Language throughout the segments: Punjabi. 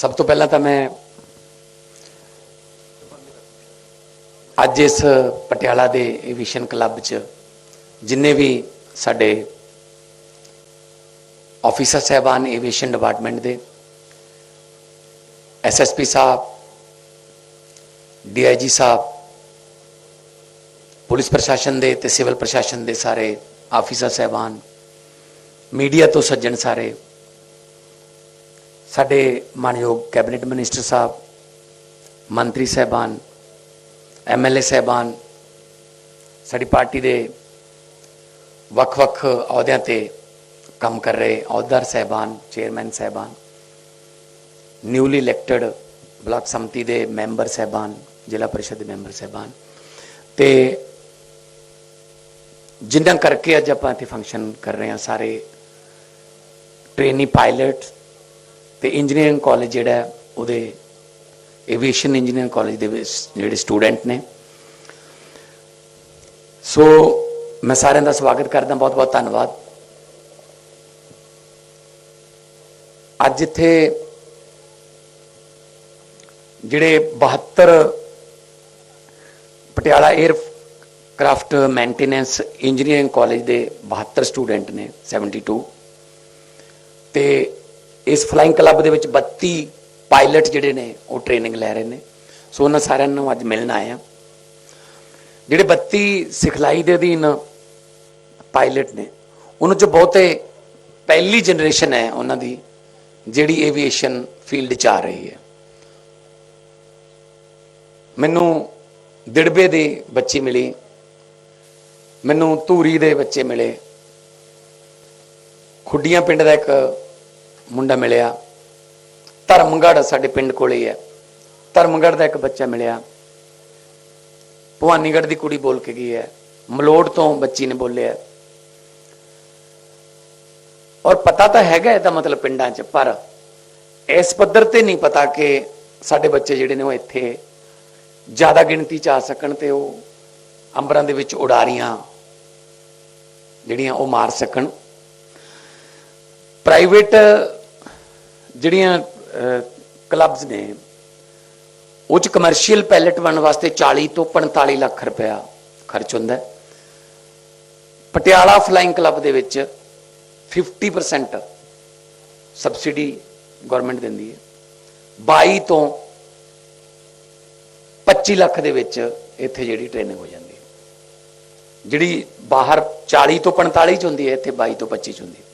ਸਭ ਤੋਂ ਪਹਿਲਾਂ ਤਾਂ ਮੈਂ ਅੱਜ ਇਸ ਪਟਿਆਲਾ ਦੇ ਐਵੀਏਸ਼ਨ ਕਲੱਬ 'ਚ ਜਿੰਨੇ ਵੀ ਸਾਡੇ ਆਫੀਸਰ ਸਹਿਬਾਨ ਏਵੀਏਸ਼ਨ ਡਿਪਾਰਟਮੈਂਟ ਦੇ ਐਸਐਸਪੀ ਸਾਹਿਬ ਡੀਆਈਜੀ ਸਾਹਿਬ, ਪੁਲਿਸ ਪ੍ਰਸ਼ਾਸਨ ਦੇ ਤੇ ਸਿਵਲ ਪ੍ਰਸ਼ਾਸਨ ਦੇ ਸਾਰੇ ਆਫੀਸਰ ਸਹਿਬਾਨ ਮੀਡੀਆ ਤੋਂ ਸੱਜਣ ਸਾਰੇ ਸਾਡੇ ਮਾਨਯੋਗ ਕੈਬਨਿਟ ਮਿਨਿਸਟਰ ਸਾਹਿਬ, ਮੰਤਰੀ ਸਹਿਬਾਨ ਐਮਐਲਏ ਸਹਿਬਾਨ, ਸਾਡੀ ਪਾਰਟੀ ਦੇ ਵੱਖ-ਵੱਖ ਅਹੁਦਿਆਂ ਤੇ ਕੰਮ ਕਰ ਰਹੇ ਅਹੁਦੇਦਾਰ ਸਹਿਬਾਨ, ਚੇਅਰਮੈਨ ਸਹਿਬਾਨ, ਨਿਊਲੀ ਇਲੈਕਟਡ ਬਲਾਕ ਸੰਮਤੀ ਦੇ ਮੈਂਬਰ ਸਹਿਬਾਨ, ਜ਼ਿਲ੍ਹਾ ਪਰਿਸ਼ਦ ਦੇ ਮੈਂਬਰ ਸਹਿਬਾਨ ਤੇ ਜਿਨ੍ਹਾਂ ਕਰਕੇ ਅੱਜ ਆਪਾਂ ਇੱਥੇ ਫੰਕਸ਼ਨ ਕਰ ਰਹੇ ਹਾਂ ਸਾਰੇ ਟ੍ਰੇਨੀ ਪਾਇਲਟ ਤੇ ਇੰਜੀਨੀਅਰਿੰਗ ਕਾਲਜ ਜਿਹੜਾ ਉਹਦੇ ਐਵੀਏਸ਼ਨ ਇੰਜੀਨੀਅਰਿੰਗ ਕਾਲਜ ਦੇ ਜਿਹੜੇ ਸਟੂਡੈਂਟ ਨੇ। ਸੋ ਮੈਂ ਸਾਰਿਆਂ ਦਾ ਸਵਾਗਤ ਕਰਦਾ ਬਹੁਤ ਬਹੁਤ ਧੰਨਵਾਦ। ਅੱਜ ਇੱਥੇ ਜਿਹੜੇ 72 Patiala aircraft maintenance engineering college ਦੇ 72 ਸਟੂਡੈਂਟ ਨੇ 72 ਤੇ ਇਸ ਫਲਾਈਂਗ ਕਲੱਬ ਦੇ ਵਿੱਚ 32 ਪਾਇਲਟ ਜਿਹੜੇ ਨੇ, ਉਹ ਟ੍ਰੇਨਿੰਗ ਲੈ ਰਹੇ ਨੇ। ਸੋ ਉਹਨਾਂ ਸਾਰਿਆਂ ਨੂੰ ਅੱਜ ਮਿਲਣ ਆਏ ਆ ਜਿਹੜੇ 32 ਸਿਖਲਾਈ ਦੇ ਅਧੀਨ ਪਾਇਲਟ ਨੇ, ਉਹਨਾਂ ਚੋਂ ਬਹੁਤੇ ਪਹਿਲੀ ਜਨਰੇਸ਼ਨ ਹੈ ਉਹਨਾਂ ਦੀ, ਜਿਹੜੀ ਏਵੀਏਸ਼ਨ ਫੀਲਡ 'ਚ ਆ ਰਹੀ ਹੈ। ਮੈਨੂੰ ਦਿੜਬੇ ਦੇ ਬੱਚੇ ਮਿਲੀ, ਮੈਨੂੰ ਧੂਰੀ ਦੇ ਬੱਚੇ ਮਿਲੇ। ਖੁੱਡੀਆਂ ਪਿੰਡ ਦਾ ਇੱਕ ਮੁੰਡਾ ਮਿਲਿਆ। ਧਰਮਗੜ ਸਾਡੇ ਪਿੰਡ ਕੋਲੇ ਹੀ ਹੈ। ਧਰਮਗੜ ਦਾ ਇੱਕ ਬੱਚਾ ਮਿਲਿਆ। ਭਵਾਨੀਗੜ੍ਹ ਦੀ ਕੁੜੀ ਬੋਲ ਕੇ ਗਈ ਹੈ। ਮਲੋੜ ਤੋਂ ਬੱਚੀ ਨੇ ਬੋਲਿਆ। ਔਰ ਪਤਾ ਤਾਂ ਹੈਗਾ ਇਹਦਾ ਮਤਲਬ ਪਿੰਡਾਂ 'ਚ, ਪਰ ਇਸ ਪੱਧਰ ਤੇ ਨਹੀਂ ਪਤਾ ਕਿ ਸਾਡੇ ਬੱਚੇ ਜਿਹੜੇ ਨੇ ਉਹ ਇੱਥੇ ਜ਼ਿਆਦਾ ਗਿਣਤੀ 'ਚ ਆ ਸਕਣ ਤੇ ਉਹ ਅੰਬਰਾਂ ਦੇ ਵਿੱਚ ਉਡਾਰੀਆਂ ਜਿਹੜੀਆਂ ਉਹ ਮਾਰ ਸਕਣ। ਪ੍ਰਾਈਵੇਟ ਜਿਹੜੀਆਂ ਕਲੱਬਸ ਨੇ, ਉਹ ਚ ਕਮਰਸ਼ੀਅਲ ਪੈਲਟ ਬਣਨ ਵਾਸਤੇ 40 ਤੋਂ 45 ਲੱਖ ਰੁਪਇਆ ਖਰਚ ਹੁੰਦਾ ਹੈ। ਪਟਿਆਲਾ ਫਲਾਈਂਗ ਕਲੱਬ ਦੇ ਵਿੱਚ 50% ਸਬਸਿਡੀ ਗਵਰਨਮੈਂਟ ਦਿੰਦੀ ਹੈ। 22 ਤੋਂ 25 ਲੱਖ ਦੇ ਵਿੱਚ ਇੱਥੇ ਜਿਹੜੀ ਟ੍ਰੇਨਿੰਗ ਹੋ ਜਾਂਦੀ ਹੈ। ਜਿਹੜੀ ਬਾਹਰ 40 ਤੋਂ 45 ਚ ਹੁੰਦੀ ਹੈ, ਇੱਥੇ 22 ਤੋਂ 25 ਚ ਹੁੰਦੀ ਹੈ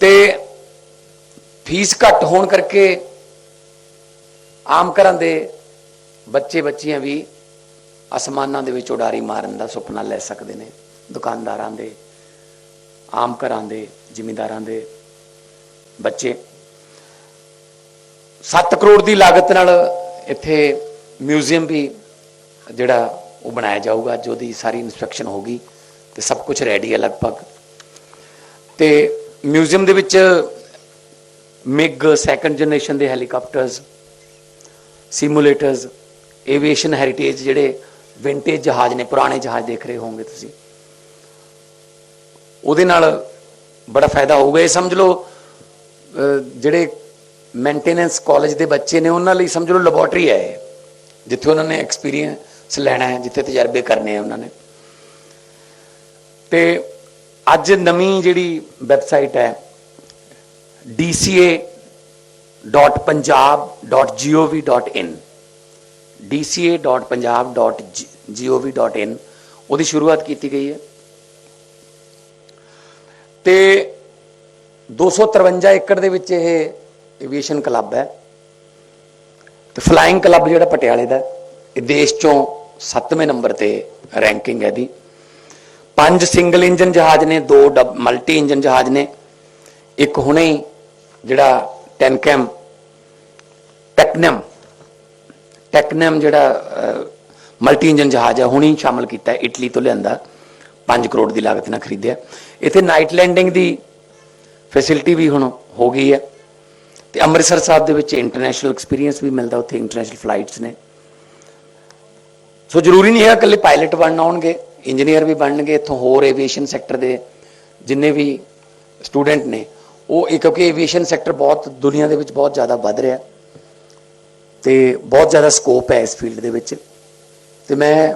ਤੇ ਫੀਸ ਘੱਟ ਹੋਣ ਕਰਕੇ ਆਮ ਘਰਾਂ ਦੇ ਬੱਚੇ ਬੱਚੀਆਂ ਵੀ ਅਸਮਾਨਾਂ ਦੇ ਵਿੱਚ ਉਡਾਰੀ ਮਾਰਨ ਦਾ ਸੁਪਨਾ ਲੈ ਸਕਦੇ ਨੇ, ਦੁਕਾਨਦਾਰਾਂ ਦੇ, ਆਮ ਘਰਾਂ ਦੇ, ਜ਼ਿਮੀਂਦਾਰਾਂ ਦੇ ਬੱਚੇ। 7 ਕਰੋੜ ਦੀ ਲਾਗਤ ਨਾਲ ਇੱਥੇ ਮਿਊਜ਼ੀਅਮ ਵੀ ਜਿਹੜਾ ਉਹ ਬਣਾਇਆ ਜਾਊਗਾ ਜੋ ਦੀ ਸਾਰੀ ਇਨਸਪੈਕਸ਼ਨ ਹੋਗੀ ਤੇ ਸਭ ਕੁਝ ਰੈਡੀ ਹੈ ਲਗਭਗ। ਤੇ ਮਿਊਜ਼ੀਅਮ ਦੇ ਵਿੱਚ ਮਿਗ ਸੈਕੰਡ ਜਨਰੇਸ਼ਨ ਦੇ ਹੈਲੀਕਾਪਟਰਸ ਸਿਮੂਲੇਟਰਸ ਏਵੀਏਸ਼ਨ ਹੈਰੀਟੇਜ ਜਿਹੜੇ ਵਿੰਟੇਜ ਜਹਾਜ਼ ਨੇ ਪੁਰਾਣੇ ਜਹਾਜ਼ ਦੇਖ ਰਹੇ ਹੋਵੋਗੇ ਤੁਸੀਂ। ਉਹਦੇ ਨਾਲ ਬੜਾ ਫਾਇਦਾ ਹੋਊਗਾ। ਇਹ ਸਮਝ ਲਓ ਜਿਹੜੇ ਮੇਨਟੇਨੈਂਸ ਕਾਲਜ ਦੇ ਬੱਚੇ ਨੇ ਉਹਨਾਂ ਲਈ ਸਮਝ ਲਓ ਲੈਬੋਰਟਰੀ ਹੈ ਇਹ, ਜਿੱਥੇ ਉਹਨਾਂ ਨੇ ਐਕਸਪੀਰੀਅੰਸ ਲੈਣਾ ਹੈ ਜਿੱਥੇ ਤਜਰਬੇ ਕਰਨੇ ਆ ਉਹਨਾਂ ਨੇ। ਤੇ ਅੱਜ ਨਵੀਂ ਜਿਹੜੀ ਵੈਬਸਾਈਟ ਹੈ dca.punjab.gov.in dca.punjab.gov.in ਉਹਦੀ ਸ਼ੁਰੂਆਤ ਕੀਤੀ ਗਈ ਹੈ। ਤੇ 253 ਏਕੜ ਦੇ ਵਿੱਚ ਇਹ ਏਵੀਏਸ਼ਨ ਕਲੱਬ ਹੈ। ਤੇ ਫਲਾਈਂਗ ਕਲੱਬ ਜਿਹੜਾ ਪਟਿਆਲੇ ਦਾ ਇਹ ਦੇਸ਼ ਚੋਂ 7ਵੇਂ ਨੰਬਰ ਤੇ ਰੈਂਕਿੰਗ ਹੈ ਦੀ ਪੰਜ ਸਿੰਗਲ ਇੰਜਨ ਜਹਾਜ਼ ਨੇ, ਦੋ ਮਲਟੀ ਇੰਜਨ ਜਹਾਜ਼ ਨੇ। ਇੱਕ ਹੁਣੇ ਜਿਹੜਾ ਟੈਨਕੈਮ, ਟੈਕਨਮ ਟੈਕਨਮ ਜਿਹੜਾ ਮਲਟੀ ਇੰਜਨ ਜਹਾਜ਼ ਹੈ ਹੁਣੀ ਹੀ ਸ਼ਾਮਲ ਕੀਤਾ ਇਟਲੀ ਤੋਂ ਲਿਆਂਦਾ 5 ਕਰੋੜ ਦੀ ਲਾਗਤ ਨਾਲ ਖਰੀਦਿਆ। ਇੱਥੇ ਨਾਈਟ ਲੈਂਡਿੰਗ ਦੀ ਫੈਸਿਲਿਟੀ ਵੀ ਹੁਣ ਹੋ ਗਈ ਹੈ ਤੇ ਅੰਮ੍ਰਿਤਸਰ ਸਾਹਿਬ ਦੇ ਵਿੱਚ ਇੰਟਰਨੈਸ਼ਨਲ ਐਕਸਪੀਰੀਅੰਸ ਵੀ ਮਿਲਦਾ, ਉੱਥੇ ਇੰਟਰਨੈਸ਼ਨਲ ਫਲਾਈਟਸ ਨੇ। ਸੋ ਜ਼ਰੂਰੀ ਨਹੀਂ ਹੈ ਇਕੱਲੇ ਪਾਇਲਟ ਬਣਨ ਆਉਣਗੇ ਇੰਜੀਨੀਅਰ ਵੀ ਬਣਨਗੇ, ਇੱਥੋਂ ਹੋਰ ਐਵੀਏਸ਼ਨ ਸੈਕਟਰ ਦੇ ਜਿੰਨੇ ਵੀ ਸਟੂਡੈਂਟ ਨੇ ਉਹ ਇਹ ਕਿਉਂਕਿ ਏਵੀਏਸ਼ਨ ਸੈਕਟਰ ਬਹੁਤ ਦੁਨੀਆ ਦੇ ਵਿੱਚ ਬਹੁਤ ਜ਼ਿਆਦਾ ਵੱਧ ਰਿਹਾ ਤੇ ਬਹੁਤ ਜ਼ਿਆਦਾ ਸਕੋਪ ਹੈ ਇਸ ਫੀਲਡ ਦੇ ਵਿੱਚ। ਤੇ ਮੈਂ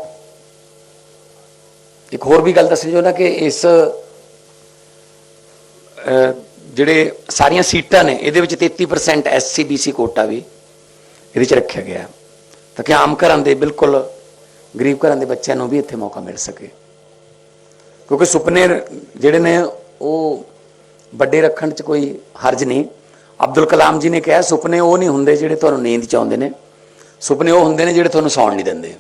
ਇੱਕ ਹੋਰ ਵੀ ਗੱਲ ਦੱਸਣੀ ਚਾਹੁੰਦਾ ਕਿ ਇਸ ਜਿਹੜੇ ਸਾਰੀਆਂ ਸੀਟਾਂ ਨੇ, ਇਹਦੇ ਵਿੱਚ 33% ਐਸਸੀ ਬੀਸੀ ਕੋਟਾ ਵੀ ਇਹਦੇ ਚ ਰੱਖਿਆ ਗਿਆ ਤਾਂ ਕਿ ਆਮ ਘਰਾਂ ਦੇ ਬਿਲਕੁਲ ਗਰੀਬ ਘਰਾਂ ਦੇ ਬੱਚਿਆਂ ਨੂੰ ਵੀ ਇੱਥੇ ਮੌਕਾ ਮਿਲ ਸਕੇ। ਕਿਉਂਕਿ ਸੁਪਨੇ ਜਿਹੜੇ ਨੇ ਉਹ ਵੱਡੇ ਰੱਖਣ 'ਚ ਕੋਈ ਹਰਜ ਨਹੀਂ। ਅਬਦੁਲ ਕਲਾਮ ਜੀ ਨੇ ਕਿਹਾ, ਸੁਪਨੇ ਉਹ ਨਹੀਂ ਹੁੰਦੇ ਜਿਹੜੇ ਤੁਹਾਨੂੰ ਨੀਂਦ 'ਚ ਆਉਂਦੇ ਨੇ। ਸੁਪਨੇ ਉਹ ਹੁੰਦੇ ਨੇ ਜਿਹੜੇ ਤੁਹਾਨੂੰ ਸੌਣ ਨਹੀਂ ਦਿੰਦੇ।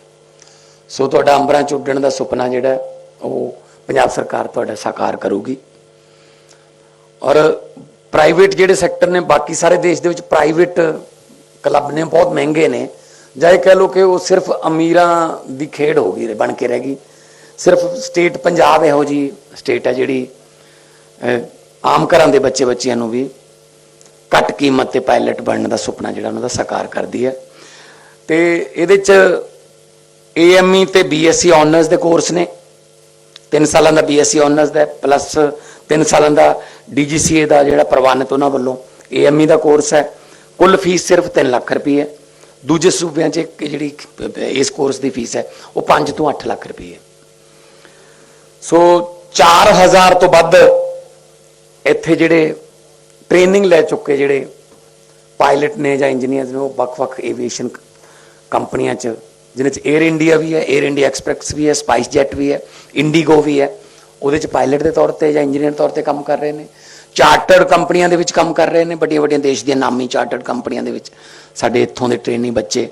ਸੋ ਤੁਹਾਡਾ ਅੰਬਰਾਂ 'ਚ ਉੱਡਣ ਦਾ ਸੁਪਨਾ ਜਿਹੜਾ, ਉਹ ਪੰਜਾਬ ਸਰਕਾਰ ਤੁਹਾਡਾ ਸਾਕਾਰ ਕਰੂਗੀ। ਔਰ ਪ੍ਰਾਈਵੇਟ ਜਿਹੜੇ ਸੈਕਟਰ ਨੇ, ਬਾਕੀ ਸਾਰੇ ਦੇਸ਼ ਦੇ ਵਿੱਚ ਪ੍ਰਾਈਵੇਟ ਕਲੱਬ ਨੇ, ਬਹੁਤ ਮਹਿੰਗੇ ਨੇ। ਜਾਂ ਇਹ ਕਹਿ ਲਓ ਕਿ ਉਹ ਸਿਰਫ ਅਮੀਰਾਂ ਦੀ ਖੇਡ ਹੋ ਗਈ, ਬਣ ਕੇ ਰਹਿ ਗਈ। ਸਿਰਫ ਸਟੇਟ ਪੰਜਾਬ ਇਹੋ ਜੀ ਸਟੇਟ ਹੈ ਜਿਹੜੀ ਆਮ ਘਰਾਂ ਦੇ ਬੱਚੇ ਬੱਚਿਆਂ ਨੂੰ ਵੀ ਘੱਟ ਕੀਮਤ ਤੇ ਪਾਇਲਟ ਬਣਨ ਦਾ ਸੁਪਨਾ ਜਿਹੜਾ ਉਹਨਾਂ ਦਾ ਸਾਕਾਰ ਕਰਦੀ ਹੈ। ਤੇ ਇਹਦੇ ਚ ਏਐਮਈ ਤੇ ਬੀਐਸਸੀ ਆਨਰਸ ਦੇ ਕੋਰਸ ਨੇ। 3 ਸਾਲਾਂ ਦਾ ਬੀਐਸਸੀ ਆਨਰਸ ਦਾ ਪਲੱਸ 3 ਸਾਲਾਂ ਦਾ ਡੀਜੀਸੀਏ ਦਾ ਜਿਹੜਾ ਪ੍ਰਵਾਨਿਤ ਉਹਨਾਂ ਵੱਲੋਂ ਏਐਮਈ ਦਾ ਕੋਰਸ ਹੈ। ਕੁੱਲ ਫੀਸ ਸਿਰਫ 3 ਲੱਖ ਰੁਪਏ ਹੈ। ਦੂਜੇ ਸੂਬਿਆਂ 'ਚ ਜਿਹੜੀ ਇਸ ਕੋਰਸ ਦੀ ਫੀਸ ਹੈ, ਉਹ 5 ਤੋਂ 8 ਲੱਖ ਰੁਪਏ ਹੈ। ਸੋ 4000 ਤੋਂ ਵੱਧ ਇੱਥੇ ਜਿਹੜੇ ਟ੍ਰੇਨਿੰਗ ਲੈ ਚੁੱਕੇ ਜਿਹੜੇ ਪਾਇਲਟ ਨੇ ਜਾਂ ਇੰਜੀਨੀਅਰਸ ਨੇ, ਉਹ ਵੱਖ-ਵੱਖ ਏਵੀਏਸ਼ਨ ਕੰਪਨੀਆਂ 'ਚ ਜਿਨ੍ਹਾਂ 'ਚ 에ਅਰ ਇੰਡੀਆ ਵੀ ਹੈ 에ਅਰ ਇੰਡੀਆ ਐਕਸਪ੍ਰੈਸ ਵੀ ਹੈ ਸਪਾਈਸ ਜੈਟ ਵੀ ਹੈ ਇੰਡੀਗੋ ਵੀ ਹੈ। ਉਹਦੇ 'ਚ ਪਾਇਲਟ ਦੇ ਤੌਰ ਤੇ ਜਾਂ ਇੰਜੀਨੀਅਰ ਤੌਰ ਤੇ ਕੰਮ ਕਰ ਰਹੇ ਨੇ। ਚਾਰਟਰਡ ਕੰਪਨੀਆਂ ਦੇ ਵਿੱਚ ਕੰਮ ਕਰ ਰਹੇ ਨੇ ਵੱਡੀਆਂ ਵੱਡੀਆਂ ਦੇਸ਼ ਦੀਆਂ ਨਾਮੀ ਚਾਰਟਰਡ ਕੰਪਨੀਆਂ ਦੇ ਵਿੱਚ ਸਾਡੇ ਇੱਥੋਂ ਦੇ ਟ੍ਰੇਨੀ ਬੱਚੇ।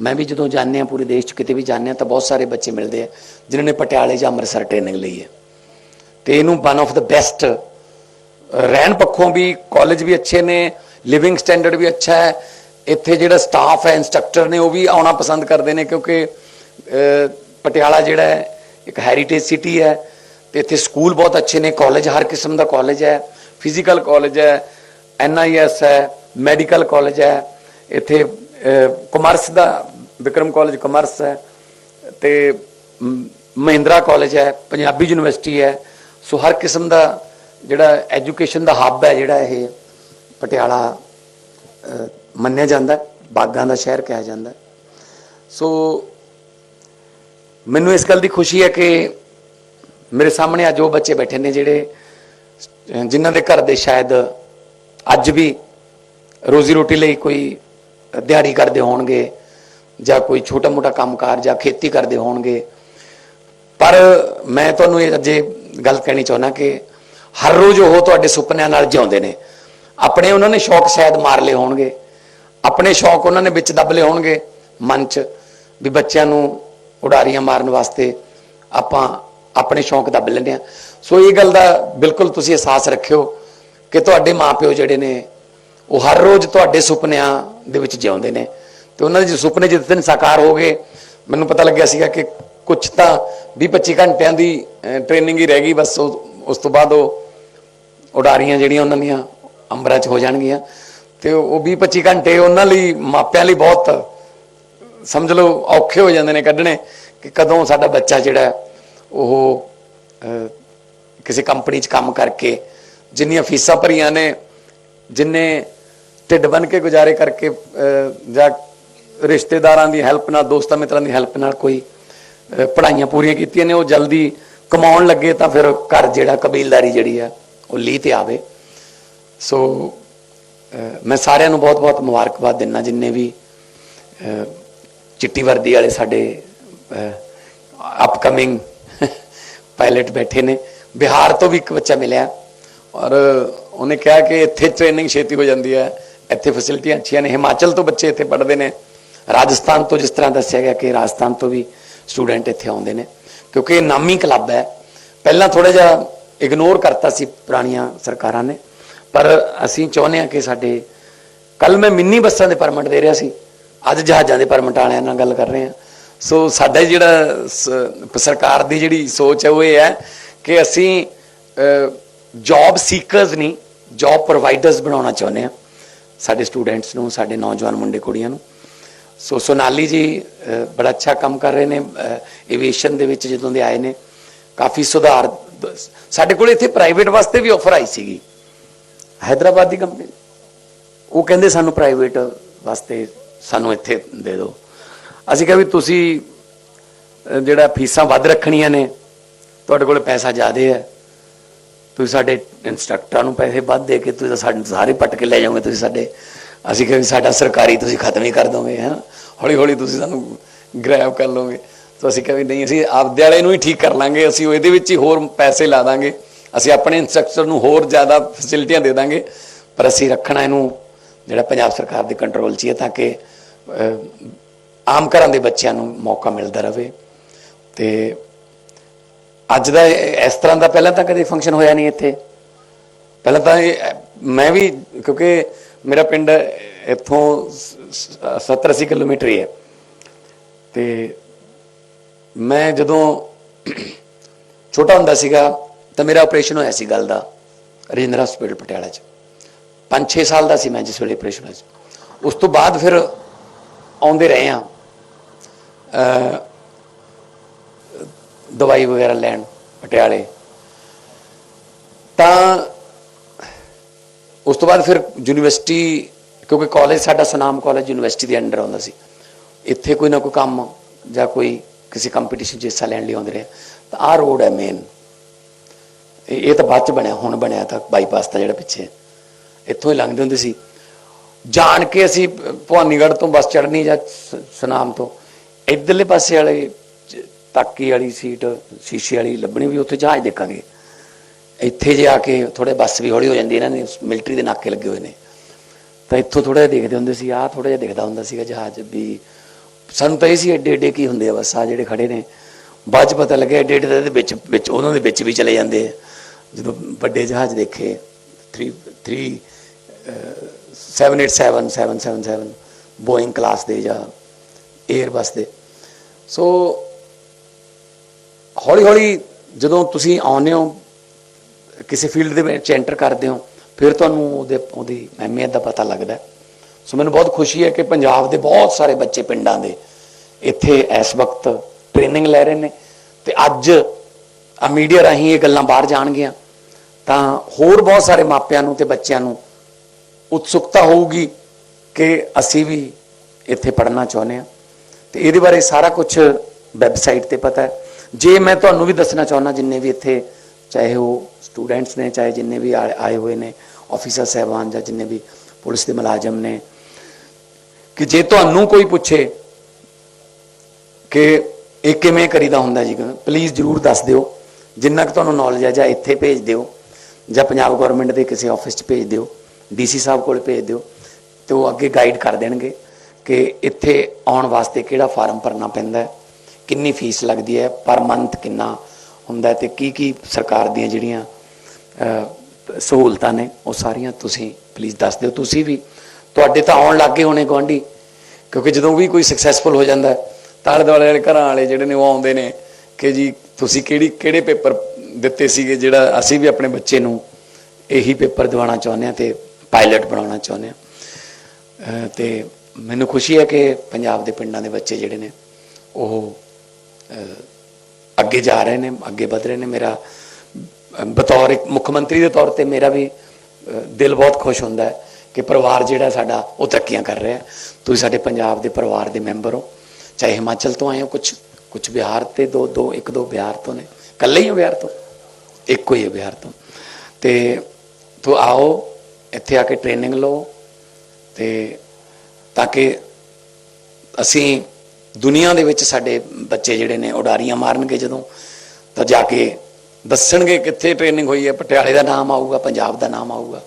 ਮੈਂ ਵੀ ਜਦੋਂ ਜਾਂਦੇ ਆ ਪੂਰੇ ਦੇਸ਼ 'ਚ, ਕਿਤੇ ਵੀ ਜਾਂਦੇ ਆ ਤਾਂ ਬਹੁਤ ਸਾਰੇ ਬੱਚੇ ਮਿਲਦੇ ਆ, ਜਿਨ੍ਹਾਂ ਨੇ ਪਟਿਆਲੇ ਜਾਂ ਅੰਮ੍ਰਿਤਸਰ ਟ੍ਰੇਨਿੰਗ ਲਈ ਹੈ। ਤੇ ਇਹਨੂੰ ਵਨ ਆਫ ਦਾ ਬੈਸਟ ਰਹਿਣ ਪੱਖੋਂ ਵੀ ਕਾਲਜ ਵੀ ਅੱਛੇ ਨੇ ਲਿਵਿੰਗ ਸਟੈਂਡਰਡ ਵੀ ਅੱਛਾ ਹੈ। ਇੱਥੇ ਜਿਹੜਾ ਸਟਾਫ ਹੈ ਇਨਸਟ੍ਰਕਟਰ ਨੇ, ਉਹ ਵੀ ਆਉਣਾ ਪਸੰਦ ਕਰਦੇ ਨੇ ਕਿਉਂਕਿ ਪਟਿਆਲਾ ਜਿਹੜਾ ਹੈ, ਇੱਕ ਹੈਰੀਟੇਜ ਸਿਟੀ ਹੈ ਤੇ ਇੱਥੇ ਸਕੂਲ ਬਹੁਤ ਅੱਛੇ ਨੇ ਕਾਲਜ ਹਰ ਕਿਸਮ ਦਾ ਕਾਲਜ ਹੈ। ਫਿਜ਼ੀਕਲ ਕਾਲਜ ਹੈ ਐਨਆਈਐਸ ਹੈ ਮੈਡੀਕਲ ਕਾਲਜ ਹੈ। ਇੱਥੇ ਕਮਰਸ ਦਾ, ਵਿਕਰਮ ਕਾਲਜ ਕਮਰਸ ਹੈ ਤੇ ਮਹਿੰਦਰਾ ਕਾਲਜ ਹੈ, ਪੰਜਾਬੀ ਯੂਨੀਵਰਸਿਟੀ ਹੈ। ਸੋ ਹਰ ਕਿਸਮ ਦਾ ਜਿਹੜਾ ਐਜੂਕੇਸ਼ਨ ਦਾ ਹੱਬ ਹੈ, ਜਿਹੜਾ ਇਹ ਪਟਿਆਲਾ ਮੰਨਿਆ ਜਾਂਦਾ ਬਾਗਾਂ ਦਾ ਸ਼ਹਿਰ ਕਿਹਾ ਜਾਂਦਾ ਸੋ ਮੈਨੂੰ ਇਸ ਗੱਲ ਦੀ ਖੁਸ਼ੀ ਹੈ ਕਿ ਮੇਰੇ ਸਾਹਮਣੇ ਅੱਜ ਉਹ ਬੱਚੇ ਬੈਠੇ ਨੇ ਜਿਹੜੇ, ਜਿਨ੍ਹਾਂ ਦੇ ਘਰ ਦੇ ਸ਼ਾਇਦ ਅੱਜ ਵੀ ਰੋਜ਼ੀ ਰੋਟੀ ਲਈ ਕੋਈ ਦਿਹਾੜੀ ਕਰਦੇ ਹੋਣਗੇ ਜਾਂ ਕੋਈ ਛੋਟਾ ਮੋਟਾ ਕੰਮਕਾਰ ਜਾਂ ਖੇਤੀ ਕਰਦੇ ਹੋਣਗੇ। ਪਰ ਮੈਂ ਤੁਹਾਨੂੰ ਇਹ ਅੱਜ ਗੱਲ ਕਹਿਣੀ ਚਾਹੁੰਦਾ ਕਿ ਹਰ ਰੋਜ਼ ਉਹ ਤੁਹਾਡੇ ਸੁਪਨਿਆਂ ਨਾਲ ਜਿਉਂਦੇ ਨੇ। ਆਪਣੇ ਉਹਨਾਂ ਨੇ ਸ਼ੌਕ ਸ਼ਾਇਦ ਮਾਰ ਲਏ ਹੋਣਗੇ। ਆਪਣੇ ਸ਼ੌਕ ਉਹਨਾਂ ਨੇ ਵਿੱਚ ਦੱਬ ਲਏ ਹੋਣਗੇ ਮਨ 'ਚ ਵੀ ਬੱਚਿਆਂ ਨੂੰ ਉਡਾਰੀਆਂ ਮਾਰਨ ਵਾਸਤੇ ਆਪਾਂ ਆਪਣੇ ਸ਼ੌਕ ਦੱਬ ਲੈਂਦੇ ਆ ਸੋ ਇਹ ਗੱਲ ਦਾ ਬਿਲਕੁਲ ਤੁਸੀਂ ਅਹਿਸਾਸ ਰੱਖਿਓ ਕਿ ਤੁਹਾਡੇ ਮਾਪਿਓ ਜਿਹੜੇ ਨੇ, ਉਹ ਹਰ ਰੋਜ਼ ਤੁਹਾਡੇ ਸੁਪਨਿਆਂ ਦੇ ਵਿੱਚ ਜਿਉਂਦੇ ਨੇ। ਤੇ ਉਹਨਾਂ ਦੇ ਸੁਪਨੇ ਜਿਸ ਦਿਨ ਸਾਕਾਰ ਹੋ ਗਏ, ਮੈਨੂੰ ਪਤਾ ਲੱਗਿਆ ਸੀਗਾ ਕਿ ਕੁਝ ਤਾਂ 20-25 ਘੰਟਿਆਂ ਦੀ ਟ੍ਰੇਨਿੰਗ ਹੀ ਰਹਿ ਗਈ ਬਸ, ਉਹ- ਉਸ ਤੋਂ ਬਾਅਦ ਉਹ ਉਡਾਰੀਆਂ ਜਿਹੜੀਆਂ ਉਹਨਾਂ ਦੀਆਂ ਅੰਬਰਾਂ 'ਚ ਹੋ ਜਾਣਗੀਆਂ। ਤੇ ਉਹ 20-25 ਘੰਟੇ ਉਹਨਾਂ ਲਈ, ਮਾਪਿਆਂ ਲਈ ਬਹੁਤ ਸਮਝ ਲਓ ਔਖੇ ਹੋ ਜਾਂਦੇ ਨੇ ਕੱਢਣੇ ਕਿ ਕਦੋਂ ਸਾਡਾ ਬੱਚਾ ਜਿਹੜਾ ਉਹ ਕਿਸੇ ਕੰਪਨੀ 'ਚ ਕੰਮ ਕਰਕੇ ਜਿੰਨੀਆਂ ਫੀਸਾਂ ਭਰੀਆਂ ਨੇ, ਜਿੰਨੇ ਢਿੱਡ ਬਨ ਕੇ ਗੁਜ਼ਾਰੇ ਕਰਕੇ ਜਾਂ ਰਿਸ਼ਤੇਦਾਰਾਂ ਦੀ ਹੈਲਪ ਨਾਲ, ਦੋਸਤਾਂ ਮਿੱਤਰਾਂ ਦੀ ਹੈਲਪ ਨਾਲ ਕੋਈ ਪੜ੍ਹਾਈਆਂ ਪੂਰੀਆਂ ਕੀਤੀਆਂ ਨੇ, ਉਹ ਜਲਦੀ ਕਮਾਉਣ ਲੱਗੇ ਤਾਂ ਫਿਰ ਘਰ ਜਿਹੜਾ ਕਬੀਲਦਾਰੀ ਜਿਹੜੀ ਆ, ਉਹ ਲੀਹ ਤੇ ਆਵੇ। ਸੋ ਮੈਂ ਸਾਰਿਆਂ ਨੂੰ ਬਹੁਤ-ਬਹੁਤ ਮੁਬਾਰਕਬਾਦ ਦਿੰਦਾ, ਜਿੰਨੇ ਵੀ ਚਿੱਟੀ ਵਰਦੀ ਵਾਲੇ ਸਾਡੇ ਅਪਕਮਿੰਗ ਪਾਇਲਟ ਬੈਠੇ ਨੇ। ਬਿਹਾਰ ਤੋਂ ਵੀ ਇੱਕ ਬੱਚਾ ਮਿਲਿਆ, ਔਰ ਉਹਨੇ ਕਿਹਾ ਕਿ ਇੱਥੇ ਟ੍ਰੇਨਿੰਗ ਛੇਤੀ ਹੋ ਜਾਂਦੀ ਹੈ, ਇੱਥੇ ਫੈਸਿਲਿਟੀਆਂ ਅੱਛੀਆਂ ਨੇ। ਹਿਮਾਚਲ ਤੋਂ ਬੱਚੇ ਇੱਥੇ ਪੜ੍ਹਦੇ ਨੇ। ਰਾਜਸਥਾਨ ਤੋਂ ਜਿਸ ਤਰ੍ਹਾਂ ਦੱਸਿਆ ਗਿਆ ਕਿ ਰਾਜਸਥਾਨ ਤੋਂ ਵੀ ਸਟੂਡੈਂਟ ਇੱਥੇ ਆਉਂਦੇ ਨੇ। ਕਿਉਂਕਿ ਇਹ ਨਾਮੀ ਕਲੱਬ ਹੈ। ਪਹਿਲਾਂ ਥੋੜਾ ਜਿਹਾ ਇਗਨੋਰ ਕਰਤਾ ਸੀ ਪੁਰਾਣੀਆਂ ਸਰਕਾਰਾਂ ਨੇ। ਪਰ ਅਸੀਂ ਚਾਹੁੰਦੇ ਹਾਂ ਕਿ ਸਾਡੇ ਕੱਲ ਮੈਂ ਮਿੰਨੀ ਬੱਸਾਂ ਦੇ ਪਰਮਿਟ ਦੇ ਰਿਹਾ ਸੀ। ਅੱਜ ਜਹਾਜ਼ਾਂ ਦੇ ਪਰਮਿਟ ਵਾਲਿਆਂ ਨਾਲ ਗੱਲ ਕਰ ਰਹੇ ਹਾਂ। ਸੋ ਸਾਡਾ ਜਿਹੜਾ ਸ- ਸਰਕਾਰ ਦੀ ਜਿਹੜੀ ਸੋਚ ਹੈ, ਉਹ ਇਹ ਹੈ ਕਿ ਅਸੀਂ ਜੌਬ ਸੀਕਰਸ ਨਹੀਂ ਜੌਬ ਪ੍ਰੋਵਾਈਡਰਸ ਬਣਾਉਣਾ ਚਾਹੁੰਦੇ ਹਾਂ। ਸਾਡੇ ਸਟੂਡੈਂਟਸ ਨੂੰ, ਸਾਡੇ ਨੌਜਵਾਨ ਮੁੰਡੇ ਕੁੜੀਆਂ ਨੂੰ। ਸੋ ਸੋਨਾਲੀ ਜੀ ਬੜਾ ਅੱਛਾ ਕੰਮ ਕਰ ਰਹੇ ਨੇ ਏਵੀਏਸ਼ਨ ਦੇ ਵਿੱਚ ਜਦੋਂ ਦੇ ਆਏ ਨੇ, ਕਾਫੀ ਸੁਧਾਰ, ਸਾਡੇ ਕੋਲ ਇੱਥੇ ਪ੍ਰਾਈਵੇਟ ਵਾਸਤੇ ਵੀ ਆਫਰ ਆਈ ਸੀਗੀ ਹైదరాబాద్ ਦੀ ਕੰਪਨੀ ਉਹ ਕਹਿੰਦੇ ਸਾਨੂੰ ਪ੍ਰਾਈਵੇਟ ਵਾਸਤੇ ਸਾਨੂੰ ਇੱਥੇ ਦੇ ਦਿਓ। ਅਸੀਂ ਕਿਹਾ ਵੀ ਤੁਸੀਂ ਜਿਹੜਾ ਫੀਸਾਂ ਵੱਧ ਰੱਖਣੀਆਂ ਨੇ, ਤੁਹਾਡੇ ਕੋਲ ਪੈਸਾ ਜ਼ਿਆਦਾ ਹੈ, ਤੁਸੀਂ ਸਾਡੇ ਇਨਸਟ੍ਰਕਟਰਾਂ ਨੂੰ ਪੈਸੇ ਵੱਧ ਦੇ ਕੇ ਤੁਸੀਂ ਸਾਡੇ ਸਾਰੇ ਪਟ ਕੇ ਲੈ ਜਾਓਗੇ, ਤੁਸੀਂ ਸਾਡੇ ਅਸੀਂ ਕਿਹਾ ਵੀ ਸਾਡਾ ਸਰਕਾਰੀ ਤੁਸੀਂ ਖਤਮ ਹੀ ਕਰ ਦੋਗੇ, ਹੈ? ਹੌਲੀ ਹੌਲੀ ਤੁਸੀਂ ਸਾਨੂੰ ਗ੍ਰੈਬ ਕਰ ਲਓਗੇ। ਤਾਂ ਅਸੀਂ ਕਿਹਾ ਵੀ ਨਹੀਂ, ਅਸੀਂ ਆਪਦੇ ਵਾਲੇ ਨੂੰ ਹੀ ਠੀਕ ਕਰ ਲਾਂਗੇ, ਅਸੀਂ ਉਹ ਇਹਦੇ ਵਿੱਚ ਹੀ ਹੋਰ ਪੈਸੇ ਲਾ ਦਾਂਗੇ। ਅਸੀਂ ਆਪਣੇ ਇੰਸਟ੍ਰਕਟਰ ਨੂੰ ਹੋਰ ਜ਼ਿਆਦਾ ਫੈਸਿਲਿਟੀਆਂ ਦੇ ਦਾਂਗੇ, ਪਰ ਅਸੀਂ ਰੱਖਣਾ ਇਹਨੂੰ ਜਿਹੜਾ ਪੰਜਾਬ ਸਰਕਾਰ ਦੇ ਕੰਟਰੋਲ 'ਚ ਹੀ ਹੈ ਤਾਂ ਕਿ ਆਮ ਘਰਾਂ ਦੇ ਬੱਚਿਆਂ ਨੂੰ ਮੌਕਾ ਮਿਲਦਾ ਰਹੇ। ਤੇ ਅੱਜ ਦਾ ਇਸ ਤਰ੍ਹਾਂ ਦਾ ਪਹਿਲਾਂ ਤਾਂ ਕਦੇ ਫੰਕਸ਼ਨ ਹੋਇਆ ਨਹੀਂ ਇੱਥੇ। ਪਹਿਲਾਂ ਤਾਂ ਮੈਂ ਵੀ ਕਿਉਂਕਿ ਮੇਰਾ ਪਿੰਡ ਇੱਥੋਂ 70 80 ਕਿਲੋਮੀਟਰ ਹੀ ਹੈ। ਤੇ ਮੈਂ ਜਦੋਂ ਛੋਟਾ ਹੁੰਦਾ ਸੀਗਾ, ਤਾਂ ਮੇਰਾ ਆਪਰੇਸ਼ਨ ਹੋਇਆ ਸੀ ਗੱਲ ਦਾ, ਰਜਿੰਦਰਾ ਹਸਪੀਟਲ ਪਟਿਆਲਾ 'ਚ। 5-6 ਸਾਲ ਦਾ ਸੀ ਮੈਂ ਜਿਸ ਵੇਲੇ ਆਪਰੇਸ਼ਨ ਹੋਇਆ ਸੀ। ਉਸ ਤੋਂ ਬਾਅਦ ਫਿਰ ਆਉਂਦੇ ਰਹੇ ਆ ਦਵਾਈ ਵਗੈਰਾ ਲੈਣ ਪਟਿਆਲੇ। ਤਾਂ ਉਸ ਤੋਂ ਬਾਅਦ ਫਿਰ ਯੂਨੀਵਰਸਿਟੀ, ਕਿਉਂਕਿ ਕਾਲਜ ਸਾਡਾ ਸਨਾਮ ਕਾਲਜ ਯੂਨੀਵਰਸਿਟੀ ਦੇ ਅੰਡਰ ਆਉਂਦਾ ਸੀ। ਇੱਥੇ ਕੋਈ ਨਾ ਕੋਈ ਕੰਮ ਜਾਂ ਕੋਈ ਕਿਸੇ ਕੰਪੀਟੀਸ਼ਨ 'ਚ ਹਿੱਸਾ ਲੈਣ ਲਈ ਆਉਂਦੇ ਰਹੇ। ਤਾਂ ਆਹ ਰੋਡ ਹੈ ਮੇਨ ਇਹ ਇਹ ਤਾਂ ਬਾਅਦ ਚ ਬਣਿਆ, ਹੁਣ ਬਣਿਆ ਤਾਂ ਬਾਈਪਾਸ ਤਾਂ ਜਿਹੜਾ ਪਿੱਛੇ। ਇੱਥੋਂ ਹੀ ਲੰਘਦੇ ਹੁੰਦੇ ਸੀ। ਜਾਣ ਕੇ ਅਸੀਂ ਭਵਾਨੀਗੜ੍ਹ ਤੋਂ ਬੱਸ ਚੜ੍ਹਨੀ ਜਾਂ ਸ- ਸੁਨਾਮ ਤੋਂ, ਇਧਰਲੇ ਪਾਸੇ ਵਾਲੇ ਤਾਕੀ ਵਾਲੀ ਸੀਟ ਸ਼ੀਸ਼ੇ ਵਾਲੀ ਲੱਭਣੀ ਵੀ ਉੱਥੇ ਜਹਾਜ਼ ਦੇਖਾਂਗੇ। ਇੱਥੇ ਜੇ ਆ ਕੇ ਥੋੜੇ ਬੱਸ ਵੀ ਹੌਲੀ ਹੋ ਜਾਂਦੀ, ਇਹਨਾਂ ਨੇ ਮਿਲਟਰੀ ਦੇ ਨਾਕੇ ਲੱਗੇ ਹੋਏ ਨੇ। ਤਾਂ ਇੱਥੋਂ ਥੋੜਾ ਜਿਹਾ ਦੇਖਦੇ ਹੁੰਦੇ ਸੀ, ਆਹ ਥੋੜਾ ਜਿਹਾ ਦਿਖਦਾ ਹੁੰਦਾ ਸੀਗਾ ਜਹਾਜ਼ ਵੀ। ਸਾਨੂੰ ਤਾਂ ਇਹ ਸੀ ਏਡੇ ਏਡੇ ਕੀ ਹੁੰਦੇ ਆ ਬਸ ਆ ਜਿਹੜੇ ਖੜੇ ਨੇ। ਬਾਅਦ ਚ ਪਤਾ ਲੱਗਿਆ ਏਡੇ ਏਡੇ ਤਾਂ ਇਹਦੇ ਵਿੱਚ ਵਿੱਚ, ਉਹਨਾਂ ਦੇ ਵਿੱਚ ਵੀ ਚਲੇ ਜਾਂਦੇ ਆ। ਜਦੋਂ ਵੱਡੇ ਜਹਾਜ਼ ਦੇਖੇ 3 3 787 777 ਬੋਇੰਗ ਕਲਾਸ ਦੇ ਜਾਂ 에ਅਰਬਸ ਦੇ। ਸੋ ਹੌਲੀ ਹੌਲੀ ਜਦੋਂ ਤੁਸੀਂ ਆਉਂਦੇ ਹੋ ਕਿਸੇ ਫੀਲਡ ਦੇ ਵਿੱਚ ਐਂਟਰ ਕਰਦੇ ਹੋ, ਫਿਰ ਤੁਹਾਨੂੰ ਉਹਦੇ, ਉਹਦੀ ਅਹਿਮੀਅਤ ਦਾ ਪਤਾ ਲੱਗਦਾ ਸੋ ਮੈਨੂੰ ਬਹੁਤ ਖੁਸ਼ੀ ਹੈ ਕਿ ਪੰਜਾਬ ਦੇ ਬਹੁਤ ਸਾਰੇ ਬੱਚੇ ਪਿੰਡਾਂ ਦੇ ਇੱਥੇ ਇਸ ਵਕਤ ਟ੍ਰੇਨਿੰਗ ਲੈ ਰਹੇ ਨੇ ਤੇ ਅੱਜ ਆ ਮੀਡੀਆ ਰਾਹੀਂ ਇਹ ਗੱਲਾਂ ਬਾਹਰ ਜਾਣਗੀਆਂ। ਤਾਂ ਹੋਰ ਬਹੁਤ ਸਾਰੇ ਮਾਪਿਆਂ ਨੂੰ ਤੇ ਬੱਚਿਆਂ ਨੂੰ ਉਤਸੁਕਤਾ ਹੋਊਗੀ ਕਿ ਅਸੀਂ ਵੀ ਇੱਥੇ ਪੜ੍ਹਨਾ ਚਾਹੁੰਦੇ ਹਾਂ। ਤੇ ਇਹਦੇ ਬਾਰੇ ਸਾਰਾ ਕੁਝ ਵੈਬਸਾਈਟ ਤੇ ਪਤਾ ਹੈ। ਜੇ ਮੈਂ ਤੁਹਾਨੂੰ ਵੀ ਦੱਸਣਾ ਚਾਹੁੰਦਾ, ਜਿੰਨੇ ਵੀ ਇੱਥੇ ਚਾਹੇ ਉਹ ਸਟੂਡੈਂਟਸ ਨੇ, ਚਾਹੇ ਜਿੰਨੇ ਵੀ ਆਏ ਹੋਏ ਨੇ ਆਫੀਸਰ ਸਹਿਬਾਨ ਜਾਂ ਜਿੰਨੇ ਵੀ ਪੁਲਿਸ ਦੇ ਮੁਲਾਜ਼ਮ ਨੇ, ਕਿ ਜੇ ਤੁਹਾਨੂੰ ਕੋਈ ਪੁੱਛੇ ਕਿ ਇਹ ਕਿਵੇਂ ਕਰੀਦਾ ਹੁੰਦਾ ਜੀ ਪਲੀਜ਼ ਜਰੂਰ ਦੱਸ ਦਿਓ। ਜਿੰਨਾ ਕਿ ਤੁਹਾਨੂੰ ਨੌਲੇਜ ਹੈ, ਜਾਂ ਇੱਥੇ ਭੇਜ ਦਿਓ, ਜਾਂ ਪੰਜਾਬ ਗਵਰਨਮੈਂਟ ਦੇ ਕਿਸੇ ਆਫਿਸ 'ਚ ਭੇਜ ਦਿਓ ਡੀਸੀ ਸਾਹਿਬ ਕੋਲ ਭੇਜ ਦਿਓ, ਤੇ ਉਹ ਅੱਗੇ ਗਾਈਡ ਕਰ ਦੇਣਗੇ ਕਿ ਇੱਥੇ ਆਉਣ ਵਾਸਤੇ ਕਿਹੜਾ ਫਾਰਮ ਭਰਨਾ ਪੈਂਦਾ ਹੈ, ਕਿੰਨੀ ਫੀਸ ਲੱਗਦੀ ਹੈ ਪਰ ਮੰਥ ਕਿੰਨਾ ਹੁੰਦਾ ਹੈ, ਤੇ ਕੀ ਕੀ ਸਰਕਾਰ ਦੀਆਂ ਜਿਹੜੀਆਂ ਸਹੂਲਤਾਂ ਨੇ ਉਹ ਸਾਰੀਆਂ ਤੁਸੀਂ ਪਲੀਜ਼ ਦੱਸ ਦਿਓ। ਤੁਸੀਂ ਵੀ ਤੁਹਾਡੇ ਤਾਂ ਆਉਣ ਲੱਗੇ ਹੋਣੇ ਗੁਆਂਢੀ ਕਿਉਂਕਿ ਜਦੋਂ ਵੀ ਕੋਈ ਸਕਸੈਸਫੁਲ ਹੋ ਜਾਂਦਾ ਹੈ, ਤਾਂ ਆਲੇ ਦੁਆਲੇ ਵਾਲੇ ਘਰਾਂ ਵਾਲੇ ਜਿਹੜੇ ਨੇ ਉਹ ਆਉਂਦੇ ਨੇ ਕਿ ਜੀ ਤੁਸੀਂ ਕਿਹੜੀ ਕਿਹੜੇ ਪੇਪਰ ਦਿੱਤੇ ਸੀਗੇ ਜਿਹੜਾ ਅਸੀਂ ਵੀ ਆਪਣੇ ਬੱਚੇ ਨੂੰ ਇਹੀ ਪੇਪਰ ਦਿਵਾਉਣਾ ਚਾਹੁੰਦੇ ਹਾਂ ਤੇ ਪਾਇਲਟ ਬਣਾਉਣਾ ਚਾਹੁੰਦੇ ਹਾਂ। ਅਹ ਤੇ ਮੈਨੂੰ ਖੁਸ਼ੀ ਹੈ ਕਿ ਪੰਜਾਬ ਦੇ ਪਿੰਡਾਂ ਦੇ ਬੱਚੇ ਜਿਹੜੇ ਨੇ ਉਹ ਅੱਗੇ ਜਾ ਰਹੇ ਨੇ ਅੱਗੇ ਵਧ ਰਹੇ ਨੇ। ਮੇਰਾ ਬਤੌਰ ਇੱਕ ਮੁੱਖ ਮੰਤਰੀ ਦੇ ਤੌਰ ਤੇ ਮੇਰਾ ਵੀ ਦਿਲ ਬਹੁਤ ਖੁਸ਼ ਹੁੰਦਾ ਹੈ ਕਿ ਪਰਿਵਾਰ ਜਿਹੜਾ ਸਾਡਾ ਉਹ ਤਰੱਕੀਆਂ ਕਰ ਰਿਹਾ ਤੁਸੀਂ ਸਾਡੇ ਪੰਜਾਬ ਦੇ ਪਰਿਵਾਰ ਦੇ ਮੈਂਬਰ ਹੋ। ਚਾਹੇ ਹਿਮਾਚਲ ਤੋਂ ਆਏ ਹੋ ਕੁਝ ਕੁਝ ਬਿਹਾਰ ਤੇ ਦੋ ਦੋ, ਇੱਕ, ਦੋ ਬਿਹਾਰ ਤੋਂ ਨੇ। ਇਕੱਲੇ ਹੀ ਹੋ ਬਿਹਾਰ ਤੋਂ? ਇੱਕੋ ਹੀ ਹੈ ਬਿਹਾਰ ਤੋਂ। ਤੇ ਤੋ ਆਓ, ਇੱਥੇ ਆ ਕੇ ਟ੍ਰੇਨਿੰਗ ਲਓ। ਤੇ ਤਾਂ ਕਿ ਅਸੀਂ ਦੁਨੀਆ ਦੇ ਵਿੱਚ ਸਾਡੇ ਬੱਚੇ ਜਿਹੜੇ ਨੇ ਉਡਾਰੀਆਂ ਮਾਰਨਗੇ ਜਦੋਂ। ਤਾਂ ਜਾ ਕੇ ਦੱਸਣਗੇ ਕਿੱਥੇ ਟ੍ਰੇਨਿੰਗ ਹੋਈ ਹੈ, ਪਟਿਆਲੇ ਦਾ ਨਾਮ ਆਊਗਾ, ਪੰਜਾਬ ਦਾ ਨਾਮ ਆਊਗਾ।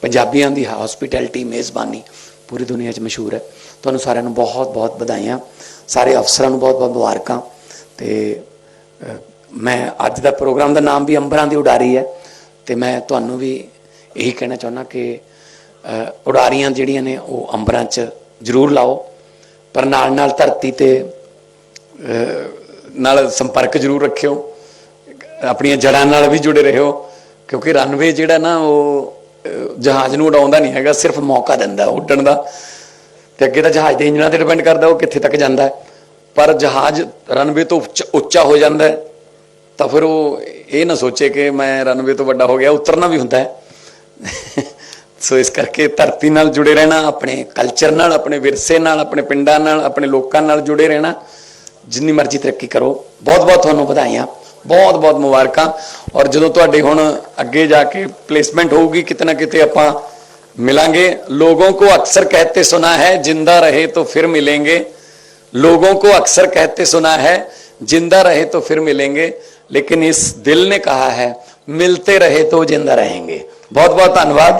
ਪੰਜਾਬੀਆਂ ਦੀ ਹਸਪਿਟੈਲਿਟੀ ਮੇਜ਼ਬਾਨੀ ਪੂਰੀ ਦੁਨੀਆ 'ਚ ਮਸ਼ਹੂਰ ਹੈ। ਤੁਹਾਨੂੰ ਸਾਰਿਆਂ ਨੂੰ ਬਹੁਤ ਬਹੁਤ ਵਧਾਈਆਂ। ਸਾਰੇ ਅਫਸਰਾਂ ਨੂੰ ਬਹੁਤ ਬਹੁਤ ਮੁਬਾਰਕਾਂ। ਤੇ ਮੈਂ ਅੱਜ ਦਾ ਪ੍ਰੋਗਰਾਮ ਦਾ ਨਾਮ ਵੀ ਅੰਬਰਾਂ ਦੀ ਉਡਾਰੀ ਹੈ। ਤੇ ਮੈਂ ਤੁਹਾਨੂੰ ਵੀ ਇਹੀ ਕਹਿਣਾ ਚਾਹੁੰਦਾ ਕਿ ਉਡਾਰੀਆਂ ਜਿਹੜੀਆਂ ਨੇ ਉਹ ਅੰਬਰਾਂ 'ਚ ਜ਼ਰੂਰ ਲਾਓ। ਪਰ ਨਾਲ ਨਾਲ ਧਰਤੀ ਤੇ ਨਾਲ ਸੰਪਰਕ ਜ਼ਰੂਰ ਰੱਖਿਓ। ਆਪਣੀਆਂ ਜੜਾਂ ਨਾਲ ਵੀ ਜੁੜੇ ਰਹੋ, ਕਿਉਂਕਿ ਰਨਵੇ ਜਿਹੜਾ ਨਾ ਉਹ ਜਹਾਜ਼ ਨੂੰ ਉਡਾਉਂਦਾ ਨਹੀਂ ਹੈਗਾ, ਸਿਰਫ ਮੌਕਾ ਦਿੰਦਾ ਉੱਡਣ ਦਾ। ਤੇ ਅੱਗੇ ਤਾਂ ਜਹਾਜ਼ ਦੇ ਇੰਜਨਾਂ ਤੇ ਡਿਪੈਂਡ ਕਰਦਾ ਉਹ ਕਿੱਥੇ ਤੱਕ ਜਾਂਦਾ ਹੈ। ਪਰ ਜਹਾਜ਼ ਰਨਵੇ ਤੋਂ ਉੱਚ- ਉੱਚਾ ਹੋ ਜਾਂਦਾ ਹੈ, ਤਾਂ ਫਿਰ ਉਹ ਇਹ ਨਾ ਸੋਚੇ ਕਿ ਮੈਂ ਰਨਵੇ ਤੋਂ ਵੱਡਾ ਹੋ ਗਿਆ, ਉਤਰਨਾ ਵੀ ਹੁੰਦਾ ਹੈ। ਸੋ ਇਸ ਕਰਕੇ ਧਰਤੀ ਨਾਲ ਜੁੜੇ ਰਹਿਣਾ, ਆਪਣੇ ਕਲਚਰ ਨਾਲ, ਆਪਣੇ ਵਿਰਸੇ ਨਾਲ, ਆਪਣੇ ਪਿੰਡਾਂ ਨਾਲ, ਆਪਣੇ ਲੋਕਾਂ ਨਾਲ ਜੁੜੇ ਰਹਿਣਾ, ਜਿੰਨੀ ਮਰਜ਼ੀ ਤਰੱਕੀ ਕਰੋ। ਬਹੁਤ ਬਹੁਤ ਤੁਹਾਨੂੰ ਵਧਾਈਆਂ। ਬਹੁਤ ਬਹੁਤ ਮੁਬਾਰਕਾਂ ਔਰ ਜਦੋਂ ਤੁਹਾਡੇ ਹੁਣ ਅੱਗੇ ਜਾ ਕੇ ਪਲੇਸਮੈਂਟ ਹੋਊਗੀ ਕਿਤੇ ਨਾ ਕਿਤੇ ਆਪਾਂ मिलेंगे लोगों को अक्सर कहते सुना है जिंदा रहे तो फिर मिलेंगे लोगों को अक्सर कहते सुना है जिंदा रहे तो फिर मिलेंगे लेकिन इस दिल ने कहा है मिलते रहे तो जिंदा रहेंगे बहुत बहुत धन्यवाद